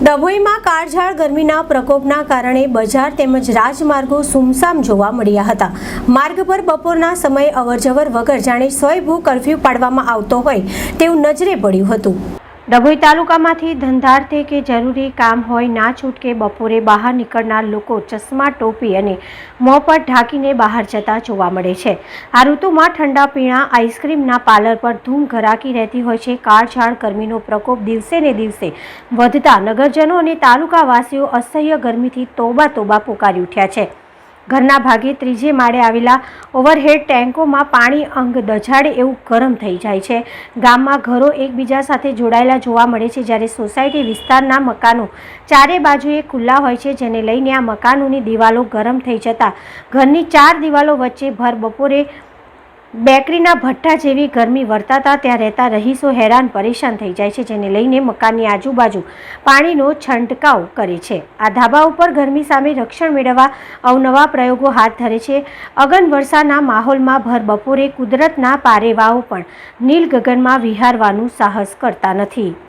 ડભોઈમાં કાળઝાળ ગરમીના પ્રકોપના કારણે બજાર તેમજ રાજમાર્ગો સુમસામ જોવા મળ્યા હતા. માર્ગ પર બપોરના સમયે અવરજવર વગર જાણે સ્વયંભૂ કર્ફ્યુ પાડવામાં આવતો હોય તેવું નજરે પડ્યું હતું. ડભોઈ તાલુકામાંથી ધંધાર્થે કે જરૂરી કામ હોય ના છૂટકે બપોરે બહાર નીકળનાર લોકો ચશ્મા ટોપી અને મોં પર ઢાંકીને બહાર જતા જોવા મળે છે. આ ઋતુમાં ઠંડા પીણા, આઈસ્ક્રીમના પાર્લર પર ધૂમ ઘરાકી રહેતી હોય છે. કાળઝાળ ગરમીનો પ્રકોપ દિવસે ને દિવસે વધતા નગરજનો અને તાલુકાવાસીઓ અસહ્ય ગરમીથી તોબા તોબા પુકારી ઉઠ્યા છે. ઘરના ભાગે ત્રીજે માળે આવેલા ઓવરહેડ ટેન્કોમાં પાણી અંગ દજાડે એવું ગરમ થઈ જાય છે. ગામમાં ઘરો એકબીજા સાથે જોડાયેલા જોવા મળે છે જ્યારે સોસાયટી વિસ્તારના મકાનો ચારે બાજુએ ખુલ્લા હોય છે, જેને લઈને આ મકાનોની દિવાલો ગરમ થઈ જતાં ઘરની ચાર દિવાલો વચ્ચે ભર બપોરે બેકરીના ભઠ્ઠા જેવી ગરમી વર્તાતા ત્યાં રહેતા રહીશો હેરાન પરેશાન થઈ જાય છે, જેને લઈને મકાનની આજુબાજુ પાણીનો છંટકાવ કરે છે. આ ધાબા ઉપર ગરમી સામે રક્ષણ મેળવવા અવનવા પ્રયોગો હાથ ધરે છે. અગન વર્ષાના માહોલમાં ભર બપોરે કુદરતના પારેવાઓ પણ નીલ ગગનમાં વિહારવાનું સાહસ કરતા નથી.